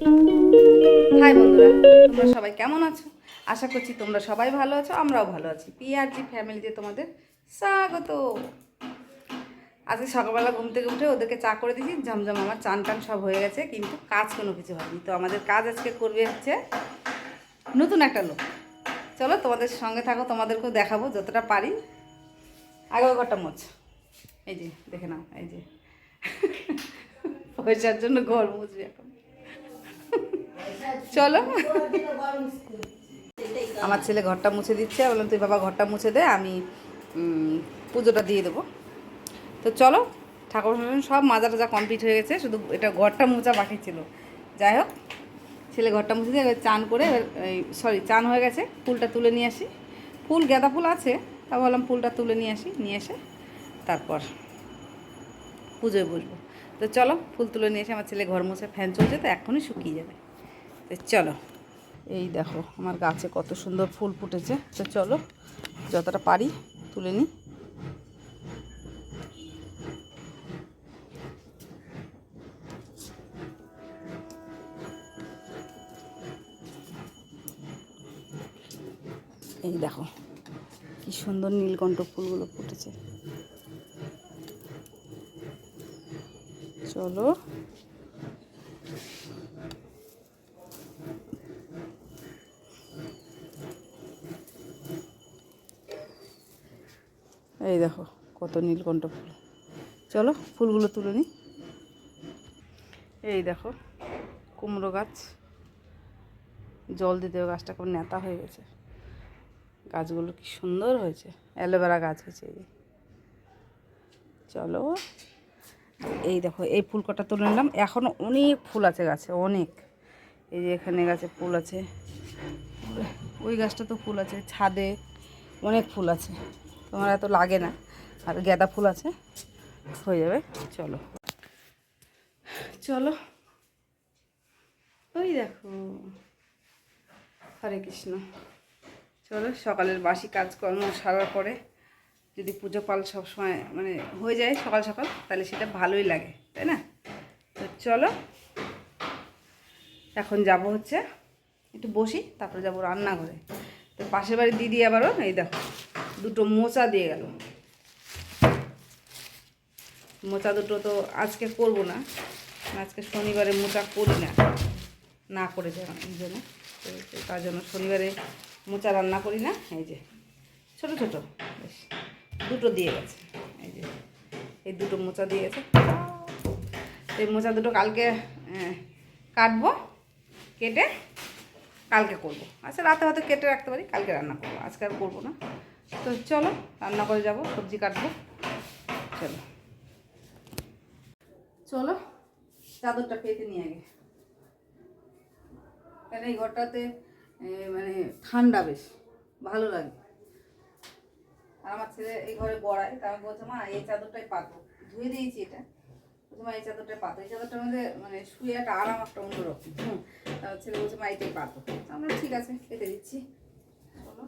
High বন্ধুরা, তোমরা সবাই কেমন আছো? আশা করছি তোমরা সবাই ভালো আছো, আমরাও ভালো আছি। পিআরজি ফ্যামিলিতে তোমাদের স্বাগত। আজকে সকালবেলা ঘুম থেকে উঠে ওদেরকে চা করে দিয়েছি, ঝমঝম আমার চান টান সব হয়ে গেছে, কিন্তু কাজ কোনো কিছু হয়নি। তো আমাদের কাজ আজকে করবে হচ্ছে নতুন একটা লোক। চলো তোমাদের সঙ্গে থাকো, তোমাদেরকেও দেখাবো যতটা পারি। আগে ওই ঘরটা মোছ। এই যে, দেখে নাও, এই যে। পয়সার জন্য ঘর মুছবি এখন। চলো। আমার ছেলে ঘরটা মুছে দিচ্ছে, বললাম, তুই বাবা ঘরটা মুছে দে, আমি পুজোটা দিয়ে দেবো। তো চলো, ঠাকুর সব মাজা টাজা কমপ্লিট হয়ে গেছে, শুধু এটা ঘরটা মোছা বাকি ছিল। যাই হোক, ছেলে ঘরটা মুছে দিয়ে চান করে সরি চান হয়ে গেছে, ফুলটা তুলে নিয়ে আসি। ফুল, গাঁদা ফুল আছে, তা বললাম ফুলটা তুলে নিয়ে আসি, নিয়ে এসে তারপর পুজোয় বসবো। তো চলো, ফুল তুলে নিয়ে এসে আমার ছেলে ঘর মুছে, ফ্যান চলছে, তো এখনই শুকিয়ে যাবে। চলো। এই দেখো, আমার গাছে কত সুন্দর ফুল ফুটেছে। তো চলো, যতটা পারি তুলে নিই এই দেখো, কি সুন্দর নীলকণ্ঠ ফুলগুলো ফুটেছে। চলো। এই দেখো কত নীলকণ্ঠ ফুল। চলো ফুলগুলো তুলে নিই এই দেখো কুমড়ো গাছ। জল দিতে গাছটা কেমন নেতা হয়ে গেছে। গাছগুলো কি সুন্দর হয়েছে। অ্যালোভেরা গাছ হয়েছে এই। চলো। এই দেখো, এই ফুল কটা তুলে নিলাম। এখনও অনেক ফুল আছে গাছে, অনেক। এই যে এখানে গাছে ফুল আছে। ওই গাছটা তো ফুল আছে, ছাদে অনেক ফুল আছে। তোমার এত লাগে না। আর গাঁদা ফুল আছে, হয়ে যাবে। চলো। চলো। ওই দেখো। হরে কৃষ্ণ। চলো, সকালের বাসি কাজকর্ম সারার পরে যদি পুজো পাল সবসময় মানে হয়ে যায় সকাল সকাল, তাহলে সেটা ভালোই লাগে, তাই না? তো চলো। এখন যাব হচ্ছে, একটু বসি, তারপরে যাব রান্নাঘরে। তো পাশের বাড়ির দিদি আবারও, এই দেখো। দুটো মোচা দিয়ে গেল। মোচা দুটো তো আজকে করব না। আজকে শনিবারে মোচা করি না। না করে যাওয়া এই জন্য। তার জন্য শনিবারে মোচা রান্না করি না। এই যে ছোট ছোট, বেশ। দুটো দিয়ে গেছে। এই যে, এই দুটো মোচা দিয়ে গেছে। এই মোচা দুটো কালকে কাটবো, কেটে কালকে করব। আচ্ছা রাতে হয়তো কেটে রাখতে পারি, কালকে রান্না করব। আজকে আর করব না। তো চলো, রান্না করে যাব, সবজি কাটবো। চলো। চলো, চাদরটা পেতে নিয়ে আগে। কারণ এই ঘরটাতে মানে ঠান্ডা বেশ, ভালো লাগে। আর আমার ছেলে এই ঘরে গড়ায়, তা আমি বলছে, মা, এই চাদরটাই পাতো। ধুয়ে দিয়েছি এটা। বলছে, মা, এই চাদরটাই পাতো। এই চাদরটার মধ্যে মানে শুয়ে একটা আরাম একটা অন্যরকম। হুম। তা ছেলে বলছে, মা, এটাই পাতো। আমরা ঠিক আছে, পেতে দিচ্ছি। চলো।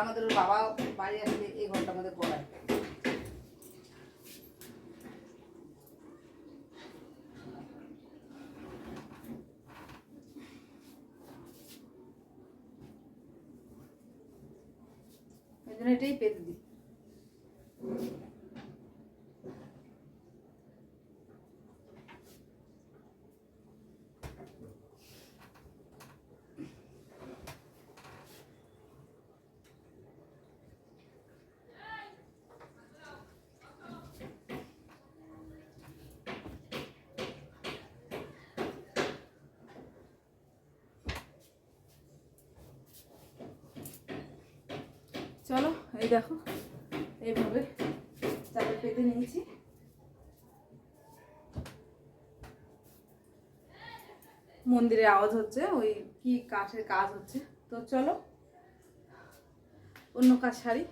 আমাদের বাবা বাড়ি আসলে এই ঘরটা আমাদের গড়ায় এটাই পেতে দিই। চলো, এই দেখো, এইভাবে চাদর পেতে নিয়েছি। মন্দিরে আওয়াজ হচ্ছে, ওই কি কাঠের কাজ হচ্ছে। তো চলো, অন্য কাজ সারি।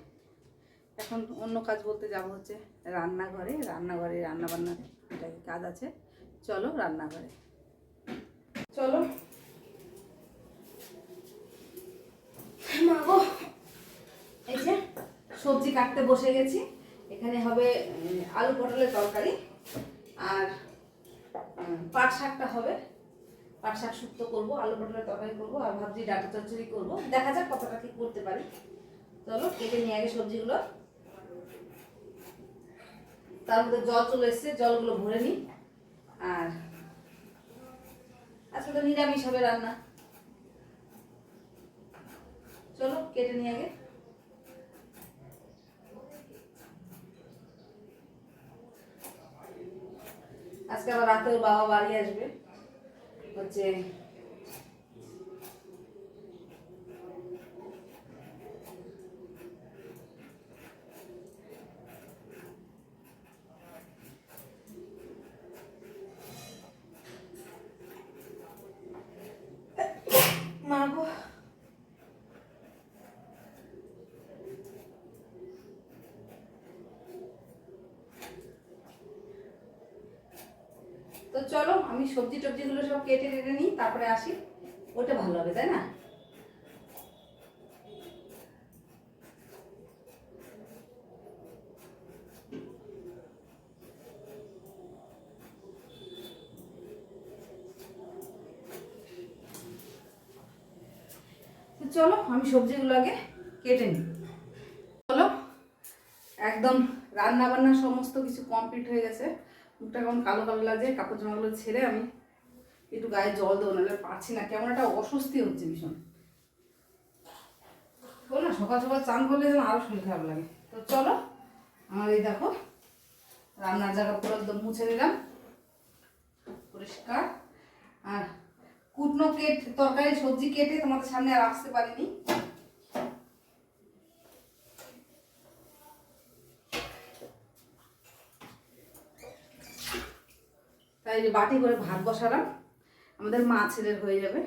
এখন অন্য কাজ বলতে যাব হচ্ছে রান্নাঘরে রান্নাঘরে রান্না বান্নার এটা কি কাজ আছে। চলো রান্নাঘরে। চলো মা গো এই যে সবজি কাটতে বসে গেছি। এখানে হবে আলু পটলের তরকারি আর পাট শাকটা হবে। পাট শাক শুক্তো করব, আলু পটলের তরকারি করব আর ভাবছি ডাটা চচ্চড়ি করব। দেখা যাক কতটা কি করতে পারি। চলো, কেটে নিয়ে আগে সবজিগুলো। তার মধ্যে জল চলে এসছে, জলগুলো ভরে নিই। আর আজকে তো নিরামিষ হবে রান্না। চলো, কেটে নিয়ে আগে। আজকে আবার রাতেও বাবা বাড়ি আসবে। হচ্ছে মা গো তো চলো, আমি সবজি টবজিগুলো সব কেটে কেটে নিই, তারপরে আসি। ওটা ভালো হবে, তাই না? চলো, আমি সবজিগুলো আগে কেটে নিই। চলো, একদম রান্না বান্না সমস্ত কিছু কমপ্লিট হয়ে গেছে। মুখটা কেমন কালো কালো লাগছে, কাপড় জামাগুলো ছেড়ে আমি একটু গায়ে জল দেবো, নাহলে পারছি না। কেমন একটা অস্বস্তি হচ্ছে ভীষণ। বল না, সকাল সকাল চান করলে যেন আরও শরীর খারাপ লাগে। তো চলো, আমার এই দেখো, রান্নার জায়গা পুরো একদম মুছে নিলাম। পরিষ্কার। আর কুটনো কেট, তরকারি, সবজি কেটে তোমাদের সামনে আর আসতে পারিনি। তাই যে বাটি করে ভাত বসালাম, আমাদের মা ছেলের হয়ে যাবে।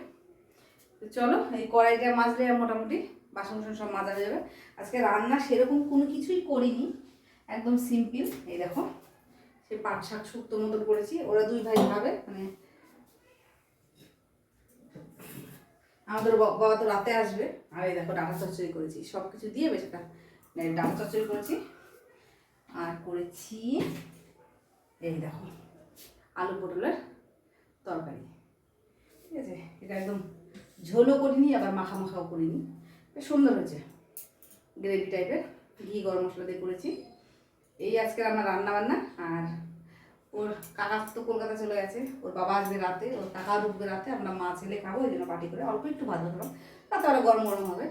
চলো, এই কড়াইটা মাজলে মোটামুটি বাসন টাসন সব মাজা হয়ে যাবে। আজকে রান্না সেরকম কোনো কিছুই করিনি, একদম সিম্পল। এই দেখো, সে পাট শাক শুক্তো মতন করেছি, ওরা দুই ভাই খাবে মানে আমাদের বাবা তো রাতে আসবে, আর এই দেখো ডাটা চচ্চড়ি করেছি সব কিছু দিয়ে বেশ একটা ডাটা চচ্চড়ি করেছি। আর করেছি, এই দেখো। আলু পটলের তরকারি। ঠিক আছে? এটা একদম ঝোলও করিনি, আবার মাখা মাখাও করিনি। বেশ সুন্দর হয়েছে। গ্রেভি টাইপের ঘি, গরম মশলা দিয়ে করেছি। এই আজকের আমার রান্না বান্না আর ওর কাকা তো কলকাতা চলে গেছে। ওর বাবা আসবে রাতে, ওর কাকা ঢুকবে রাতে, আমরা মা, ছেলে খাব ওই জন্য পার্টি করে অল্প একটু ভাত ভাবলাম তাতে আরও গরম গরম হবে।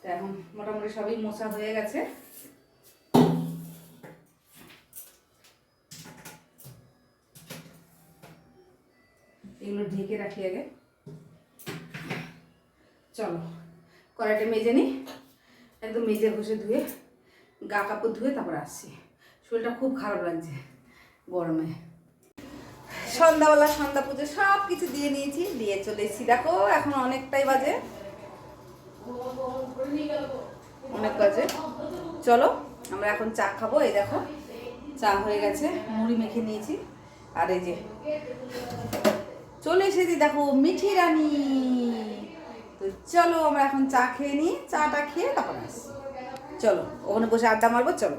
তো এখন মোটামুটি সবই মোছা হয়ে গেছে। এগুলো ঢেকে রাখি আগে। চলো, কড়াইটা মেজে নিই। একদম মেজে ঘষে ধুয়ে, গা কাপড় ধুয়ে তারপর আসছি। শরীরটা খুব খারাপ লাগছে গরমে। সন্ধ্যাবেলা, সন্ধ্যা পুজো সব কিছু দিয়ে নিয়েছি, দিয়ে চলে এসেছি। দেখো, এখন অনেকটাই বাজে। অনেক বাজে। চলো, আমরা এখন চা খাব। এই দেখো, চা হয়ে গেছে। মুড়ি মেখে নিয়েছি। আর এই যে চলে এসেছি, দেখো, মিঠি রানী। তো চলো, আমরা এখন চা খেয়ে নিই, চাটা খেয়ে তারপর আসি চলো, ওখানে বসে আড্ডা মারবো, চলো।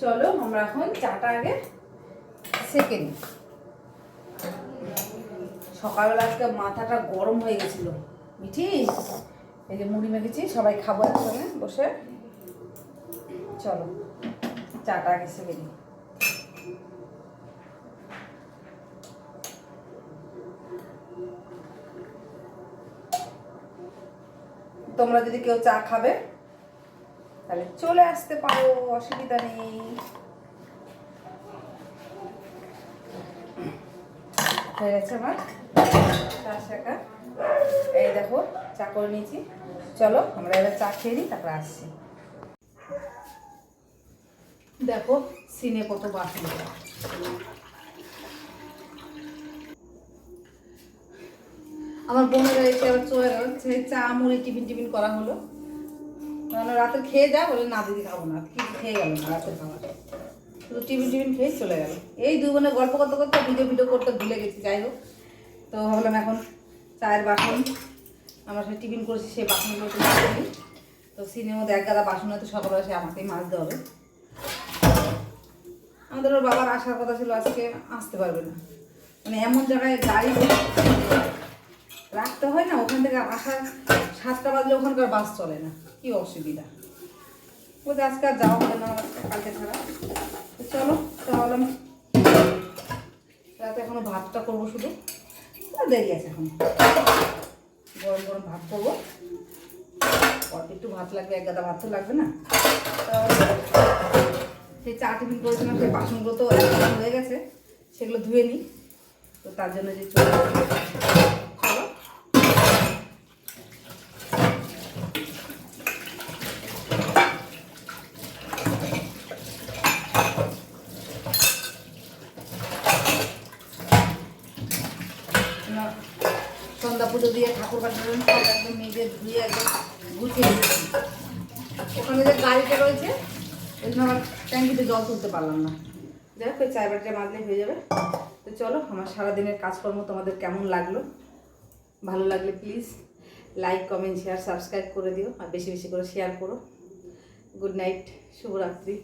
চলো, আমরা এখন চাটা আগে সেকে নিই। সকালবেলা আজকে মাথাটা গরম হয়ে গেছিল। মিঠি, এই যে মুড়ি মেখেছি, সবাই খাব একসঙ্গে বসে। চলো, চাটা আগে সেকে নিই। তোমরা যদি কেউ চা খাবে, তাহলে চলে আসতে পারো, অসুবিধা নেই। হয়ে গেছে আমার চা শাকা এই দেখো, চা করে নিয়েছি। চলো, আমরা এবার চা খেয়ে নিই, তারপরে আসছি। দেখো, সিনে কত বাসন আমার বোনেরা এসে আবার চলে গেল চা, মুড়ি, টিফিন টিফিন করা হলো। রাতে খেয়ে যা, বলে না, দিদি খাব না কিছু খেয়ে গেল না রাতের খাবার শুধু টিফিন টিফিন খেয়ে চলে গেল। এই দুই বোনে গল্প করতে করতে ভিডিও ভিডিও করতে ভুলে গেছি, যাই হোক। তো ভাবলাম এখন চায়ের বাসন, আমরা সে টিফিন করেছি, সেই বাসনগুলো তো তো সিনের মধ্যে এক গাদা বাসন হয়তো সকালবেলা সে আমাকেই মাজতে হবে। আমাদের ওর বাবার আসার কথা ছিল আজকে, আসতে পারবে না। মানে এমন জায়গায় গাড়ি রাখতে হয় না, ওখান থেকে আসার সাতটা বাজলে ওখানকার বাস চলে না। কি অসুবিধা। বলতে আজকে আর যাওয়া হবে না কালকে ছাড়া। চলো, তাহলে আমি রাতে এখনও ভাতটা করব শুধু। দেরি আছে এখন। গরম গরম ভাত করব। অল্প একটু ভাত লাগবে, এক গাদা ভাত তো লাগবে না। সেই চা টিফিন করেছিলাম সেই বাসনগুলো তো হয়ে গেছে, সেগুলো ধুয়ে নিই। তো তার জন্য যে চলে আসি। চলো না, সন্ধ্যা দিচ্ছি ওখানে যে গাড়িটা রয়েছে, ওই জন্য আমার ট্যাঙ্কিতে জল তুলতে পারলাম না। যাই হোক, ওই হয়ে যাবে। তো চলো, আমার সারাদিনের কাজকর্ম তোমাদের কেমন লাগল? ভালো লাগলে please like comment share subscribe করে দিও, আর বেশি বেশি করে শেয়ার করো। গুড নাইট শুভরাত্রি।